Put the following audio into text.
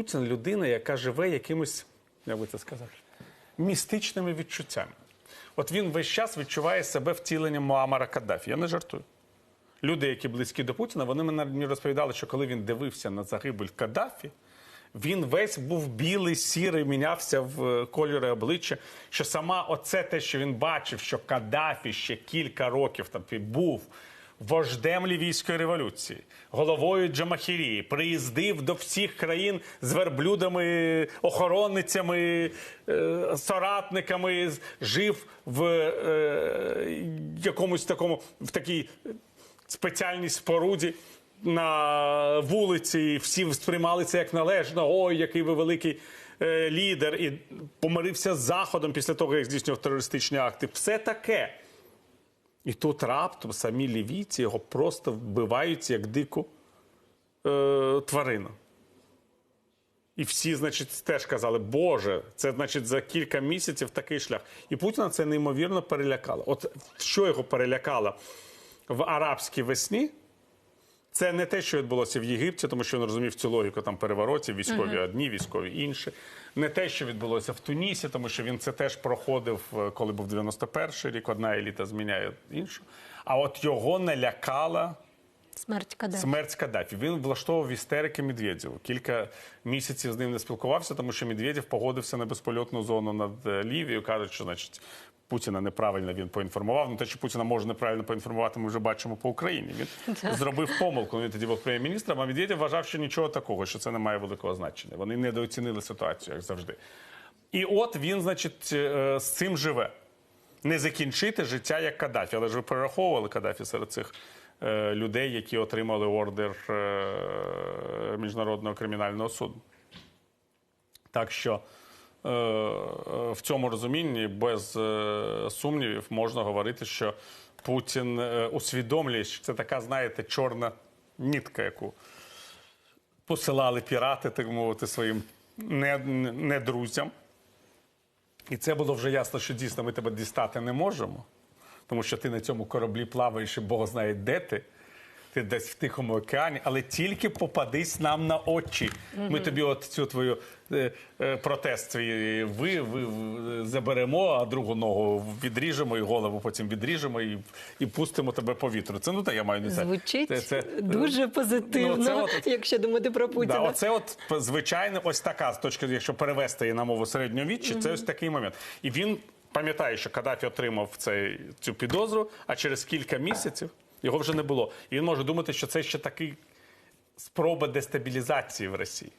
Путін людина, яка живе якимось, як би це сказати, містичними відчуттями. От він весь час відчуває себе втіленням Муамара Каддафі. Я не жартую. Люди, які близькі до Путіна, вони мені розповідали, що коли він дивився на загибель Каддафі, він весь був білий, сірий, мінявся в е, кольори обличчя. Що сама оце те, що він бачив, що Каддафі ще кілька років там був вождем лівійської революції, головою Джамахірії, приїздив до всіх країн з верблюдами, охоронницями, е, соратниками, жив в е, якомусь такому в такій спеціальній споруді на вулиці, всі сприймали це як належно. Ой, який ви великий е, лідер, і помирився з Заходом після того, як здійснював терористичні акти. Все таке. І тут раптом самі лівійці його просто вбивають як дику е, тварину. І всі, значить, теж казали, Боже, це значить за кілька місяців такий шлях. І Путіна це неймовірно перелякало. От що його перелякало в арабській весні? Це не те, що відбулося в Єгипті, тому що він розумів цю логіку там переворотів, військові одні, військові інші. Не те, що відбулося в Тунісі, тому що він це теж проходив, е, коли був 91-й рік. Одна еліта зміняє іншу. А от його не лякала Смерть Каддафі. Смерть Каддафі. Він влаштовував істерики Медведєву. Кілька місяців з ним не спілкувався, тому що Медведєв погодився на безпольотну зону над е, Лівією. Кажуть, що значить. Путіна неправильно він поінформував. Ну те, що Путіна може неправильно поінформувати, ми вже бачимо по Україні. Він зробив помилку. Він тоді був прем'єр-міністром, а Медведєв вважав, що нічого такого, що це не має великого значення. Вони недооцінили ситуацію, як завжди. І от він, значить, е, з цим живе. Не закінчити життя як Каддафі. Але ж ви перераховували Каддафі серед цих людей, які отримали ордер е, Міжнародного кримінального суду. Так що е, е, в цьому розумінні без е, сумнівів можна говорити, що Путін е, усвідомлює, що це така, знаєте, чорна нітка, яку посилали пірати, так мовити, своїм не- не- недрузям. І це було вже ясно, що дійсно ми тебе дістати не можемо, тому що ти на цьому кораблі плаваєш, і Бог знає, де ти. Ти десь в Тихому океані, але тільки попадись нам на очі. Ми тобі от цю твою е, е, протест свій ви, ви, ви заберемо, а другу ногу відріжемо і голову потім відріжемо і, і пустимо тебе по вітру. Це ну та я маю на увазі. Звучить Це- це- дуже позитивно, Ну, це от- якщо думати про Путіна. Да, оце от звичайно, ось така з точки, якщо перевести її на мову середньовіччя, це ось такий момент. І він пам'ятає, що Каддафі отримав цей, цю підозру, а через кілька місяців його вже не було. І він може думати, що це ще такий спроба дестабілізації в Росії.